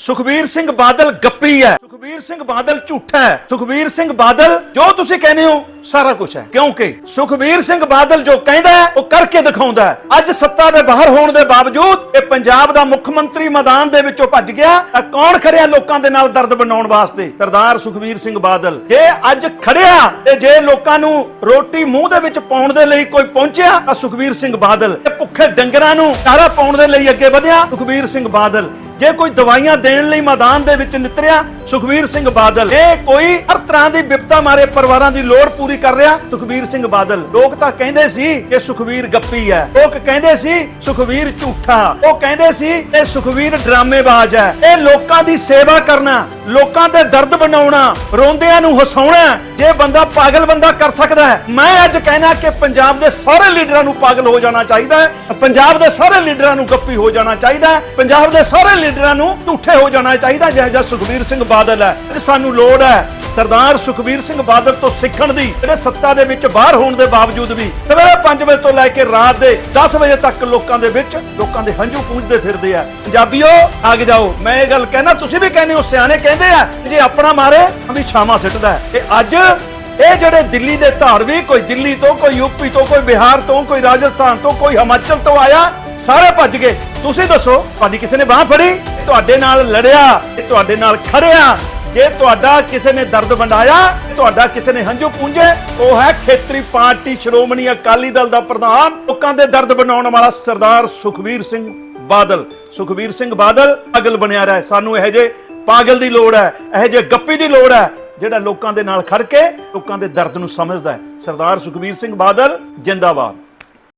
ਸੁਖਬੀਰ ਸਿੰਘ ਬਾਦਲ ਗੱਪੀ ਹੈ। ਸੁਖਬੀਰ ਸਿੰਘ ਬਾਦਲ ਝੂਠਾ ਹੈ। ਸੁਖਬੀਰ ਸਿੰਘ ਬਾਦਲ ਜੋ ਤੁਸੀਂ ਕਹਿੰਦੇ ਹੋ, ਸਾਰਾ ਕੁਝ ਹੈ। ਕਿਉਂਕਿ ਸੁਖਬੀਰ ਸਿੰਘ ਬਾਦਲ ਜੋ ਕਹਿੰਦਾ ਹੈ, ਉਹ ਕਰਕੇ ਦਿਖਾਉਂਦਾ ਹੈ। ਅੱਜ ਸੱਤਾ ਦੇ ਬਾਹਰ ਹੋਣ ਦੇ ਬਾਵਜੂਦ ਇਹ ਪੰਜਾਬ ਦਾ ਮੁੱਖ ਮੰਤਰੀ ਮੈਦਾਨ ਦੇ ਵਿੱਚੋਂ ਭੱਜ ਗਿਆ। ਤਾਂ ਕੌਣ ਖੜਿਆ ਲੋਕਾਂ ਦੇ ਨਾਲ ਦਰਦ ਬਣਾਉਣ ਵਾਸਤੇ? ਸਰਦਾਰ ਸੁਖਬੀਰ ਸਿੰਘ ਬਾਦਲ। ਜੇ ਅੱਜ ਖੜਿਆ ਤੇ ਜੇ ਲੋਕਾਂ ਨੂੰ ਰੋਟੀ ਮੂੰਹ ਦੇ ਵਿੱਚ ਪਾਉਣ ਦੇ ਲਈ ਕੋਈ ਪਹੁੰਚਿਆ, ਤਾਂ ਸੁਖਬੀਰ ਸਿੰਘ ਬਾਦਲ। ਤੇ ਭੁੱਖੇ ਡੰਗਰਾਂ ਨੂੰ ਚਾਰਾ ਪਾਉਣ ਦੇ ਲਈ ਅੱਗੇ ਵਧਿਆ ਸੁਖਬੀਰ ਸਿੰਘ ਬਾਦਲ। ਜੇ ਕੋਈ ਦਵਾਈਆਂ ਦੇਣ ਲਈ ਮੈਦਾਨ ਦੇ ਵਿੱਚ ਨਿਤਰਿਆ, ਸੁਖਬੀਰ ਸਿੰਘ ਬਾਦਲ। ਇਹ ਕੋਈ ਹਰ ਤਰ੍ਹਾਂ ਦੀ ਵਿਪਤਾ ਮਾਰੇ ਪਰਿਵਾਰਾਂ ਦੀ ਲੋੜ ਪੂਰੀ ਕਰ ਰਿਹਾ, ਸੁਖਬੀਰ ਸਿੰਘ ਬਾਦਲ। ਲੋਕ ਤਾਂ ਕਹਿੰਦੇ ਸੀ ਕਿ ਸੁਖਬੀਰ ਗੱਪੀ ਹੈ। ਲੋਕ ਕਹਿੰਦੇ ਸੀ ਸੁਖਬੀਰ ਝੂਠਾ। ਉਹ ਕਹਿੰਦੇ ਸੀ ਇਹ ਸੁਖਬੀਰ ਡਰਾਮੇਬਾਜ਼ ਹੈ। ਇਹ ਲੋਕਾਂ ਦੀ ਸੇਵਾ ਕਰਨਾ ਲੋਕਾਂ ਦੇ ਦਰਦ ਬਣਾਉਣਾ, ਰੋਂਦਿਆਂ ਨੂੰ ਹਸਾਉਣਾ, ਜੇ ਬੰਦਾ ਪਾਗਲ ਬੰਦਾ ਕਰ ਸਕਦਾ ਹੈ। ਮੈਂ ਅੱਜ ਕਹਿਣਾ ਕਿ ਪੰਜਾਬ ਦੇ ਸਾਰੇ ਲੀਡਰਾਂ ਨੂੰ ਪਾਗਲ ਹੋ ਜਾਣਾ ਚਾਹੀਦਾ ਹੈ। ਪੰਜਾਬ ਦੇ ਸਾਰੇ ਲੀਡਰਾਂ ਨੂੰ ਗੱਪੀ ਹੋ ਜਾਣਾ ਚਾਹੀਦਾ ਹੈ। ਪੰਜਾਬ ਦੇ ਸਾਰੇ ਲੀਡਰਾਂ ਨੂੰ ਝੂਠੇ ਹੋ ਜਾਣਾ ਚਾਹੀਦਾ ਜਿਹੋ ਜਿਹਾ ਸੁਖਬੀਰ ਸਿੰਘ ਬਾਦਲ ਹੈ ਸਾਨੂੰ ਲੋੜ ਹੈ। ਸਰਦਾਰ ਸੁਖਬੀਰ ਸਿੰਘ ਬਾਦਲ ਤੋਂ ਸਿੱਖਣ ਦੀ, ਜਿਹੜੇ ਸੱਤਾ ਦੇ ਵਿੱਚ ਬਾਹਰ ਹੋਣ ਦੇ ਬਾਵਜੂਦ ਵੀ ਸਵੇਰੇ 5 ਵਜੇ ਤੋਂ ਲੈ ਕੇ ਰਾਤ ਦੇ 10 ਵਜੇ ਤੱਕ ਲੋਕਾਂ ਦੇ ਵਿੱਚ, ਲੋਕਾਂ ਦੇ ਹੰਝੂ ਪੂੰਝਦੇ ਫਿਰਦੇ ਆ। ਪੰਜਾਬੀਓ, ਆਗ ਜਾਓ। ਮੈਂ ਇਹ ਗੱਲ ਕਹਿਣਾ, ਤੁਸੀਂ ਵੀ ਕਹਿੰਦੇ ਹੋ, ਸਿਆਣੇ ਕਹਿੰਦੇ ਆ ਜੇ ਆਪਣਾ ਮਾਰੇ ਵੀ ਛਾਵਾਂ ਸਿੱਟਦਾ ਹੈ। ਤੇ ਅੱਜ ਇਹ ਜਿਹੜੇ ਦਿੱਲੀ ਦੇ ਧਾਰਮਿਕ ਕੋਈ ਦਿੱਲੀ ਤੋਂ, ਕੋਈ ਯੂਪੀ ਤੋਂ, ਕੋਈ ਬਿਹਾਰ ਤੋਂ, ਕੋਈ ਰਾਜਸਥਾਨ ਤੋਂ, ਕੋਈ ਹਿਮਾਚਲ ਤੋਂ ਆਇਆ, ਸਾਰੇ ਭੱਜ ਗਏ। ਤੁਸੀਂ ਦੱਸੋ, ਤੁਹਾਡੀ ਕਿਸੇ ਨੇ ਬਾਹ ਫੜੀ? ਤੁਹਾਡੇ ਨਾਲ ਲੜਿਆ ਤੁਹਾਡੇ ਨਾਲ ਖੜਿਆ। ਜੇ ਤੁਹਾਡਾ ਕਿਸੇ ਨੇ ਦਰਦ ਵੰਡਾਇਆ ਤੁਹਾਡਾ ਕਿਸੇ ਨੇ ਹੰਝੂ ਪੂੰਝੇ, ਉਹ ਹੈ ਖੇਤਰੀ ਪਾਰਟੀ ਸ਼੍ਰੋਮਣੀ ਅਕਾਲੀ ਦਲ ਦਾ ਪ੍ਰਧਾਨ, ਲੋਕਾਂ ਦੇ ਦਰਦ ਬਣਾਉਣ ਵਾਲਾ ਸਰਦਾਰ ਸੁਖਬੀਰ ਸਿੰਘ ਬਾਦਲ। ਸੁਖਬੀਰ ਸਿੰਘ ਬਾਦਲ ਅਗਲ ਬਣਿਆ ਰਿਹਾ। ਸਾਨੂੰ ਇਹ ਜੇ ਪਾਗਲ ਦੀ ਲੋੜ ਹੈ, ਇਹ ਜੇ ਗੱਪੀ ਦੀ ਲੋੜ ਹੈ, ਜਿਹੜਾ ਲੋਕਾਂ ਦੇ ਨਾਲ ਖੜ ਕੇ ਲੋਕਾਂ ਦੇ ਦਰਦ ਨੂੰ ਸਮਝਦਾ ਹੈ। ਸਰਦਾਰ ਸੁਖਬੀਰ ਸਿੰਘ ਬਾਦਲ, ਜਿੰਦਾਬਾਦ।